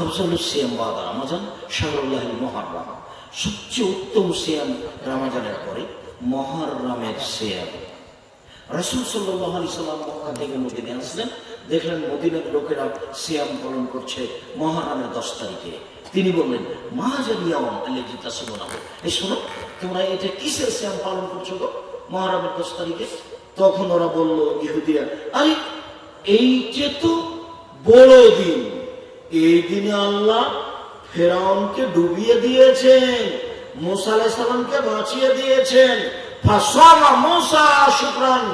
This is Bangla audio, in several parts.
আফজালু সিয়াম বাদ রামাজান শাহরুল্লাহ মহারাম সবচেয়ে উত্তম সিয়াম রামাজানের পরে মহারামের সিয়াম। রসুল সাল্লাহ আলি সাল্লাম মক্কা থেকে মদিনে আসলেন, দেখলেন মদিনের লোকেরা সিয়াম পালন করছে মহারামের দশ তারিখে। তিনি বললেন, মা জানিয়াম আল্লাহ জিতা শুনো এই শোনো, তোমরা এটা কিসের সিয়াম পালন করছ গো মহারামের দশ তারিখে? তখন ওরা বলল ইহুদিয়া আরে, এই যে তো বড় দিন এই দিনে আল্লাহ ফেরাউনকে ডুবিয়ে দিয়েছেন, মুসা আলাইহিস সালামকে বাঁচিয়ে দিয়েছেন। শুকরান।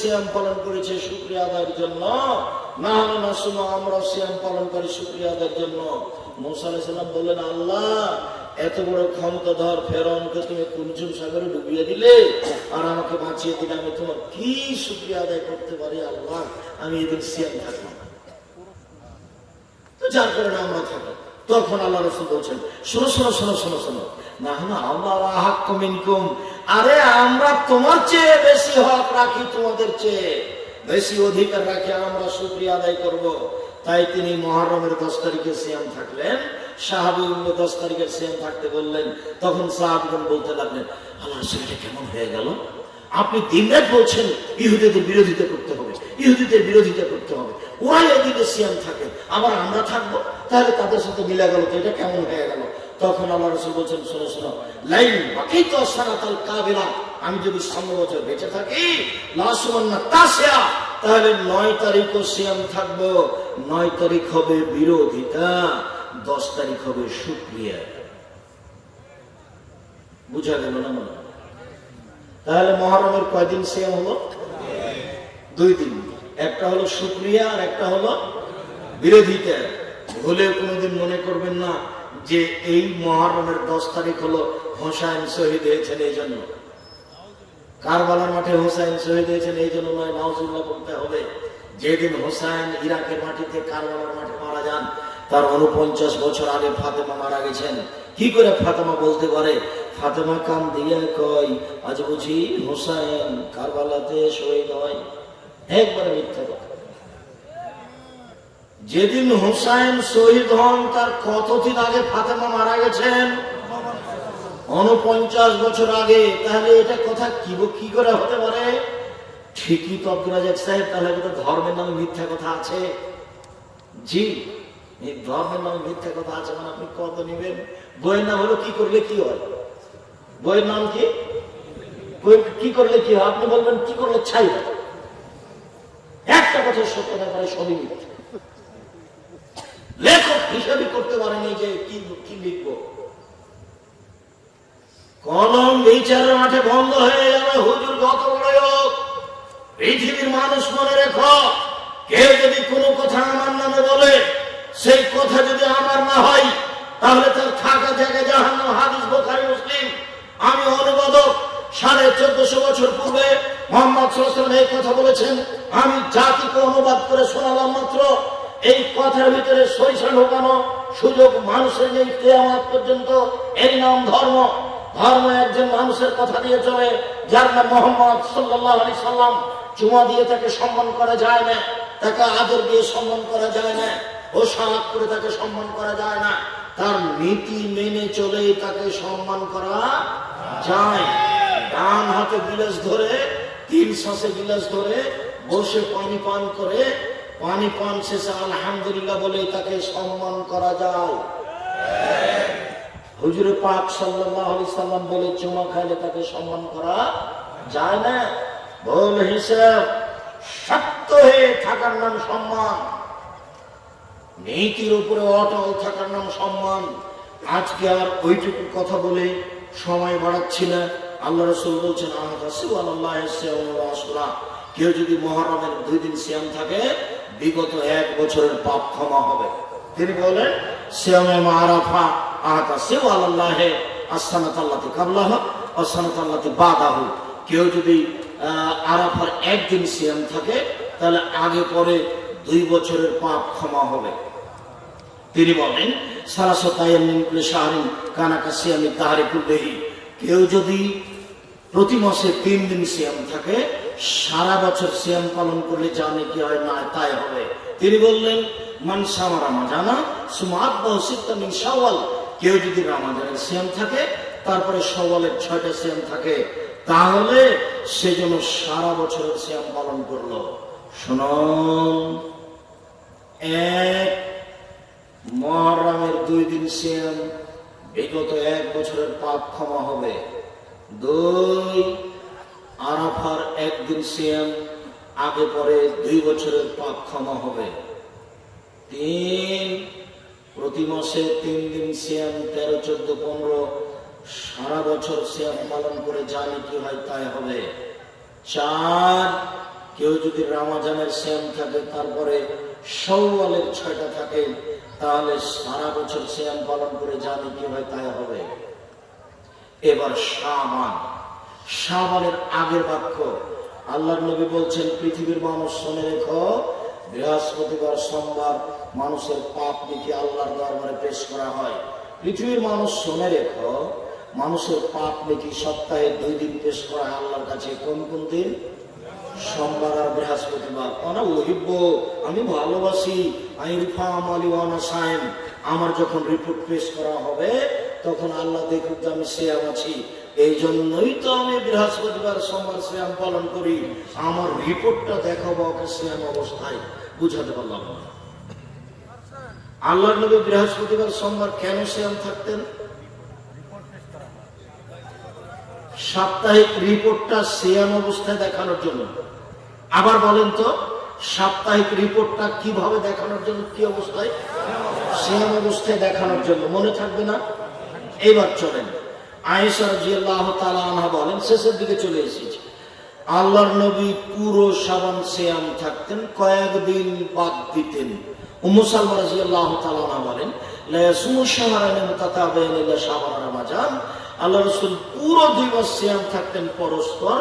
সিয়াম পালন করেছে শুক্রিয়া জন্য। না আমরা সিয়াম পালন করি জন্য। আল্লাহ, এত বড় ফেরাউনকে তুমি সাগরে ডুবিয়ে দিলে আর আমাকে বাঁচিয়ে দিলে আমি তোমার কি শুক্রিয়া আদায় করতে পারি? আল্লাহ, আমি এদিন সিয়াম থাকলাম। যার কারণে আমরা থাকি তখন আল্লাহ রসুল বলছেন, শোনো শোনো শোনো শোনো শোনো। না না, আল্লাহ হাক আরে, আমরা তোমার চেয়ে বেশি হক রাখি, তোমাদের চেয়ে। বেশি অধিকার রাখি, আমরা শুক্রিয়া আদায় করব। তাই তিনি মহরমের দশ তারিখে সিয়াম থাকলেন সাহাবি দশ তারিখের সিয়াম থাকতে বললেন। তখন সাহাবগণ বলতে লাগলেন, আল্লাহ, সেটা কেমন হয়ে গেল? আপনি দিনরাত বলছেন, ইহুদিদের বিরোধিতা করতে হবে, ইহুদিদের বিরোধিতা করতে হবে। ওরাই এদিকে সিয়াম থাকে। আবার আমরা থাকব, তাহলে তাদের সাথে মিলা গেল তো এটা কেমন হয়ে গেল? তখন আল্লাহ রসুল বলছেন, শোনো শোনো, লাইন বাকি তো সারাতাল কাবেলা আমি যদি সামনে বছর বেঁচে থাকি, লাসমান্না তাসিয়া, তাহলে নয় তারিখও সিয়াম থাকব। নয় তারিখ হবে বিরোধিতা, দশ তারিখ হবে সুক্রিয়া। বুঝা গেল না মনে তাহলে মহরমের কয়দিন সিয়াম হলো? দুই দিন। একটা হলো শুক্রিয়া আর একটা হলো বিরোধিতা ভুলে কোনোদিন মনে করবেন না যে এই মহরমের দশ তারিখ হলো হোসাইন শহীদ হয়েছেন এই জন্য। কারবালার মাঠে হোসাইন শহীদ হয়েছেন এই জন্য নয় নাউজুল্লাহ বলতে হবে, যেদিন হোসাইন ইরাকের মাটিতে কারবালার মাঠে মারা যান, তার উনপঞ্চাশ বছর আগে ফাতেমা মারা গেছেন। কি করে ফাতেমা বলতে পারে? ফাতেমা কান দিয়ে কয়, আজ বুঝি হোসাইন কারবালাতে শহীদ হয়। একবারে মিথ্যা কথা। যেদিন হুসাইন শহীদ হন, তার কতদিন আগে ফাতেমা মারা গেছেন। উনপঞ্চাশ বছর আগে। তাহলে এটা কথা কি কি করে হতে পারে? ঠিকই তো সাহেব তাহলে ধর্মের নামে মিথ্যা কথা আছে। জি, এই ধর্মের নামে মিথ্যা কথা আছে মানে আপনি কত নেবেন? বইয়ের নাম হলো কি করলে কি হয়? বইয়ের নাম কি? কি করলে কি হয়? আপনি বলবেন কি করলে ছাই হয়? একটা কথা সত্য না করে সবই লেখক হিসাবে করতে পারেনি যে কি লিখব। কলম বিচারের মাঠে বন্ধ হয়ে যাবে, হুজুর যত বড় পৃথিবীর মানুষ মনে রেখো, কেউ যদি কোনো কথা আমার নামে বলে, সেই কথা যদি আমার না হয়, তাহলে তার থাকা জায়গায় জাহান্ন হাদিস, বোখারি, মুসলিম। আমি অনুবাদক, সাড়ে চোদ্দশো বছর পূর্বে মোহাম্মদ সাল্লাম এই কথা বলেছেন। আমি জাতিকে অনুবাদ করে শোনালাম মাত্র। এই কথার ভিতরে সরিষা ঢোকানো সুযোগ মানুষের নেই, কেয়ামত পর্যন্ত। এর নাম ধর্ম। ধর্ম একজন মানুষের কথা দিয়ে চলে, যার নাম মোহাম্মদ সাল্লাহ আলি সাল্লাম। চুমা দিয়ে তাকে সম্মান করা যায় না, তাকে আদর দিয়ে সম্মান করা যায় না, ও সালাদ করে তাকে সম্মান করা যায় না। তার নীতি মেনে চলে তাকে সম্মান করা যায়। ডান হাতে গিলাস ধরে, তিন শ্বাসে গিলাস ধরে বসে পানি পান করে, পানি পান শেষে আলহামদুলিল্লাহ বলে তাকে সম্মান করা যায়। হুজুরে পাক আলাইহি সাল্লাম বলে চুমা খাইলে তাকে সম্মান করা যায় না? বল হিসাব সত্য হয়ে থাকার নাম সম্মান। নীতির উপরে অটল থাকার নাম সম্মান। আজকে আর ওইটুকু কথা বলে সময় বাড়াচ্ছি না। আল্লাহ রসুল বলছেন আল্লাহ আসলা কেউ যদি মহরমের দুই দিন সিয়াম থাকে, বিগত এক বছরের পাপ ক্ষমা হবে। তিনি বলেন, সিয়ামে মারাফা আহাতা সেও আল্লাহে আসানাত আল্লাতে কাবলাহ আসানাত আল্লাতে বাদাহ। কেউ যদি আরাফার একদিন সিয়াম থাকে, তাহলে আগে পরে দুই বছরের পাপ ক্ষমা হবে। তিনি বলেন সারাশতায়ামিন কানাকা সিয়ামি তাহারে কুলদেহি কেউ যদি প্রতি মাসে তিন দিন সিয়াম থাকে। সারা বছর সিয়াম পালন করলে যা নাকি হয়, না, তাই হবে। তিনি বললেন মানসামা রামাজানা সুমাত বহুসিত্তা মিন শাওয়াল। কেউ যদি রামাজানের সিয়াম থাকে, তারপরে সওয়ালের ছয়টা সিয়াম থাকে, তাহলে সে যেন সারা বছরের সিয়াম পালন করল। শুনুন। এক, মহরমের দুই দিন সিয়াম, বিগত এক বছরের পাপ ক্ষমা হবে। দুই আরাফার একদিন সিয়াম আগে পরে দুই বছরের পাপ ক্ষমা হবে। তিন, প্রতি মাসে তিন দিন সিয়াম তেরো, চোদ্দ, পনেরো, সারা বছর সিয়াম পালন করে জানি কি হয় তাই হবে। চার, কেউ যদি রামাজানের সিয়াম থাকে, তারপরে সৌওয়ালের ছয়টা থাকে, তাহলে সারা বছর সিয়াম পালন করে জানি কি হয় তাই হবে। এবার শাবান। সাবানের আগের বাক্য আল্লাহ নবী বলছেন, পৃথিবীর মানুষ শুনে রেখো, বৃহস্পতিবার সোমবার মানুষের পাপ লিখে আল্লাহর দরবারে পেশ করা হয়। পৃথিবীর মানুষ শুনে রেখো, মানুষের পাপ লিখি সপ্তাহে দুই দিন পেশ করা হয় আল্লাহর কাছে। কোন কোন দিন? সোমবার আর বৃহস্পতিবার। অনা ওহিব্য আমি ভালোবাসি আমার যখন রিপোর্ট পেশ করা হবে তখন আল্লাহ দেখুক যে আমি শ্যাম আছি। এই জন্যই তো আমি বৃহস্পতিবার সোমবার শ্যাম পালন করি। আমার রিপোর্টটা দেখাবো ওকে শ্যাম অবস্থায়। বুঝাতে পারলাম না। আল্লাহ নবী বৃহস্পতিবার সোমবার কেন শ্যাম থাকতেন? সাপ্তাহিক রিপোর্টটা সিয়াম অবস্থায় দেখানোর জন্য। আবার বলেন তো, সাপ্তাহিক রিপোর্টটা কীভাবে দেখানোর জন্য, কি অবস্থায়? সিয়াম অবস্থায় দেখানোর জন্য। মনে থাকবে না? এবার চলেন। আয়েশা রাদিয়াল্লাহু তাআলা আনহা বলেন, শেষের দিকে চলে এসেছি। আল্লাহর নবী পুরো সাবান সিয়াম থাকতেন, কয়েকদিন বাদ দিতেন। উম্মু সালমা রাদিয়াল্লাহু তাআলা আনহা বলেন আল্লাহ রাসূল পুরো দুই মাস সিয়াম থাকতেন পরস্পর,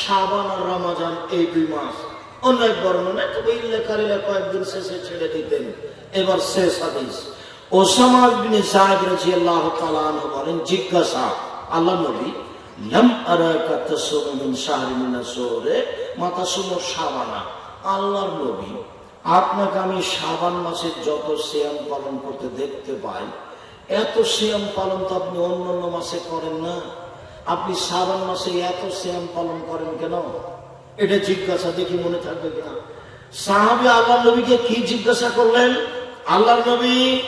শাবান আর রমাজান এই দুই মাস। অন্য এক বর্ণনা তবে ইল্লেখারিলা কয়েকদিন শেষে ছেড়ে দিতেন। এবার শেষ হাদিস। সাহেব বলেন, জিজ্ঞাসা, আল্লাহ আল্লাহর আপনাকে আমি শাবান মাসের যত সিয়াম পালন করতে দেখতে পাই, এত সিয়াম পালন তো আপনি অন্য অন্য মাসে করেন না। আপনি শ্রাবণ মাসে এত সিয়াম পালন করেন কেন? এটা জিজ্ঞাসা দেখি মনে থাকবে কিনা? সাহাবি আল্লাহ নবীকে কি জিজ্ঞাসা করলেন? আল্লাহ নবী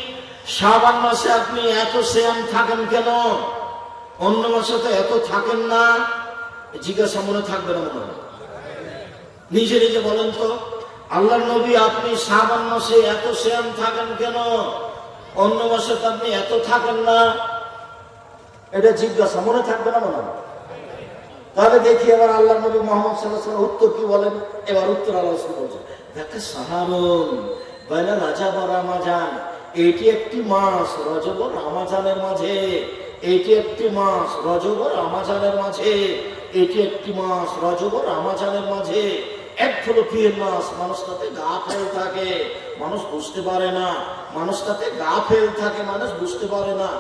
শ্রাবণ মাসে আপনি এত সিয়াম থাকেন কেন? অন্য মাসে তো এত থাকেন না। জিজ্ঞাসা মনে থাকবে না মনে নিজে নিজে বলেন তো, আল্লাহ নবী আপনি শ্রাবণ মাসে এত শ্যাম থাকেন কেন? অন্য মাসে তো আপনি এত থাকেন না। এটা জিজ্ঞাসা মনে থাকবে না মনে তাহলে দেখি এবার আল্লাহ নবী মোহাম্মদ সাল্লাহ উত্তর কি বলেন? এবার উত্তর আল্লাহ বলছেন দেখে সাহারুন বাইলা রাজা বা রামাজান এটি একটি মাস রজব রামাজানের মাঝে এটি একটি মাস রজব রামাজানের মাঝে এটি একটি মাস রজব রামাজানের মাঝে। এক হলো প্রিয়ের মাস মানুষ তাতে গা ফেল থাকে, মানুষ বুঝতে পারে না। মানুষ তাতে গা ফেল থাকে, মানুষ বুঝতে পারে না।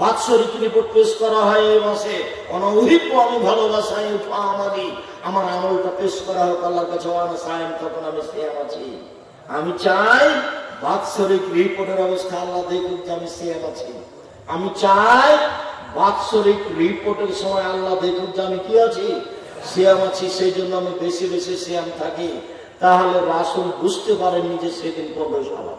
বাৎসরিক রিপোর্ট পেশ করা হয় এই মাসে। আমি আমারই আমার আমলটা পেশ করা হোক, আল্লাহর কাছে তখন আমি সিয়াম আছি। আমি চাই বাৎসরিক রিপোর্টের অবস্থা আল্লাহ দেখুন যে আমি সিয়াম আছি। আমি চাই বাৎসরিক রিপোর্টের সময় আল্লাহ দেখুন যে আমি কি আছি? সিয়াম আছি, সেই জন্য আমি বেশি বেশি সিয়াম থাকি। তাহলে রাসুল বুঝতে পারেননি যে সেদিন প্রবেশ হওয়া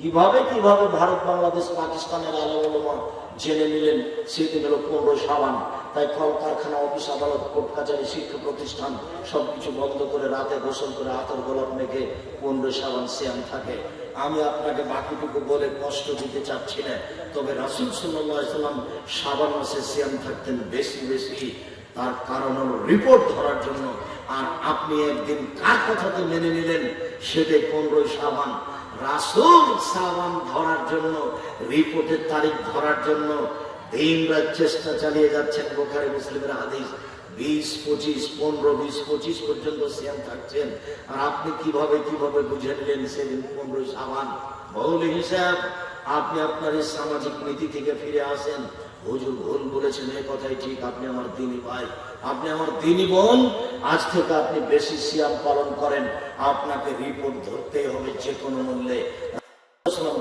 কীভাবে কীভাবে ভারত, বাংলাদেশ, পাকিস্তানের আলমা জেনে নিলেন সেদিন হলো পনেরো সাবান? তাই কলকারখানা, অফিস, আদালত কোর্ট কাছারি শিক্ষা প্রতিষ্ঠান সবকিছু বন্ধ করে রাতে গোসল করে আতর গোলাপ মেঘে পনেরো সাবান সিয়াম থাকে। আমি আপনাকে বাকিটুকু বলে কষ্ট দিতে চাচ্ছি না, তবে রাসুল সাল্লাম সাবান মাসে সিয়াম থাকতেন বেশি বেশি। তার কারণ হল রিপোর্ট ধরার জন্য। আর আপনি একদিন কার কথাতে মেনে নিলেন? সেটাই পনেরোই সাবান। রাসুল সালাম ধরার জন্য, রিপোর্টের তারিখ ধরার জন্য দিন রাত চেষ্টা চালিয়ে যাচ্ছেন বোখারি মুসলিমের হাদিস। বিশ, পঁচিশ, পনেরো, বিশ, পঁচিশ পর্যন্ত সিয়াম থাকছেন। আর আপনি কীভাবে কীভাবে বুঝে নিলেন সেদিন পনেরোই সাবান? বহুল হিসাব, আপনি আপনার এই সামাজিক নীতি থেকে ফিরে আসেন। হুজুর ভুল বলেছেন এই কথাই ঠিক, আপনি আমার দিনী ভাই। আপনি আমার দিনী বোন, আজ থেকে আপনি বেশি সিয়াম পালন করেন, আপনাকে রিপোর্ট ধরতে হবে যে কোনো মূল্যে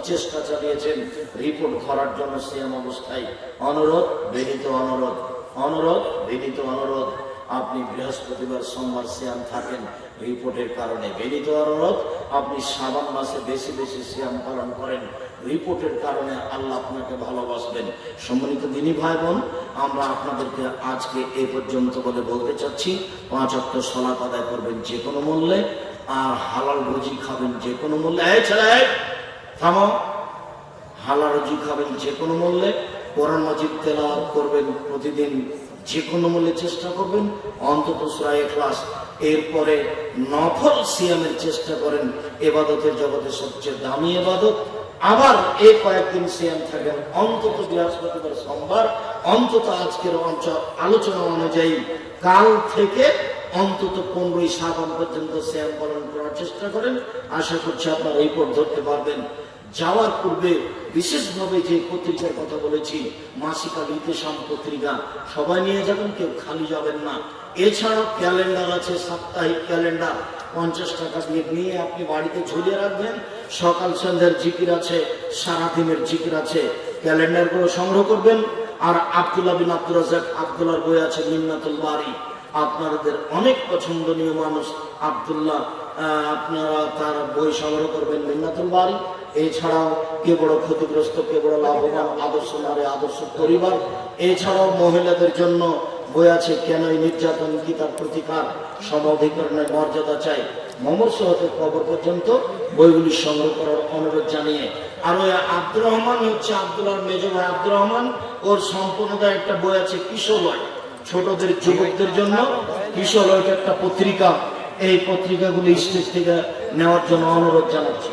চেষ্টা চালিয়েছেন, রিপোর্ট ধরার জন্য সিয়াম অবস্থায়। অনুরোধ, বিনীত অনুরোধ। অনুরোধ, বিনীত অনুরোধ। আপনি বৃহস্পতিবার সোমবার সিয়াম থাকেন, রিপোর্টের কারণে বিনীত অনুরোধ, আপনি শ্রাবণ মাসে বেশি বেশি সিয়াম পালন করেন। রিপোর্টের কারণে আল্লাহ আপনাকে ভালোবাসবেন। সম্মানিত দিনী ভাই বোন আমরা আপনাদেরকে আজকে এ পর্যন্ত বলে বলতে চাচ্ছি, পাঁচ অক্ট সলাপ আদায় করবেন যে কোনো মূল্যে, আর হালাল রুজি খাবেন যে কোনো মূল্যে। এই ছেলে, থামো। হালাল রুজি খাবেন যে কোনো মূল্যে, কোরআন মাজিদ তেলাওয়াত করবেন প্রতিদিন। যে কোনো মূল্যে চেষ্টা করবেন। অন্তত সুরায় ক্লাস এরপরে নফল সিয়ামের চেষ্টা করেন। এবাদতের জগতে সবচেয়ে দামি এবাদত। আবার এই কয়েকদিন সিয়াম থাকেন। অন্তত বৃহস্পতিবার সোমবার, অন্তত আজকের অঞ্চল আলোচনা অনুযায়ী কাল থেকে অন্তত পনেরোই সাবান পর্যন্ত শ্যাম পালন করার চেষ্টা করেন। আশা করছি আপনারা এই পথ ধরতে পারবেন। যাওয়ার পূর্বে বিশেষভাবে যে পত্রিকার কথা বলেছি, মাসিকা ইতিসাম পত্রিকা, সবাই নিয়ে যাবেন, কেউ খালি যাবেন না। এছাড়াও ক্যালেন্ডার আছে, সাপ্তাহিক ক্যালেন্ডার, পঞ্চাশ টাকা দিয়ে নিয়ে আপনি বাড়িতে ঝুলিয়ে রাখবেন। সকাল সন্ধ্যার জিকির আছে, সারাদিনের জিকির আছে। ক্যালেন্ডারগুলো সংগ্রহ করবেন। আর আব্দুল্লাহ বিন আব্দুল রাজাক আব্দুল্লাহর বই আছে মিন্নাতুল বাড়ি আপনাদের অনেক পছন্দনীয় মানুষ আবদুল্লাহ আপনারা তার বই সংগ্রহ করবেন মিন্নাতুল বাড়ি এছাড়াও কে বড় ক্ষতিগ্রস্ত, কে বড় লাভবান, আদর্শ নারী, আদর্শ পরিবার, এছাড়াও মহিলাদের জন্য বই আছে কেন এই নির্যাতন কি তার প্রতিকার? সমাধিকরণের মর্যাদা চাই। মমর্ষ হতে কবর পর্যন্ত বইগুলি সংগ্রহ করার অনুরোধ জানিয়ে। আর ওই আব্দুর রহমান হচ্ছে আব্দুল্লাহ মেজ ভাই আব্দুর রহমান, ওর সম্পূর্ণতা একটা বই আছে কিশোরয় ছোটদের, যুবকদের জন্য কিশোর একটা পত্রিকা। এই পত্রিকাগুলি স্টেজ থেকে নেওয়ার জন্য অনুরোধ জানাচ্ছি।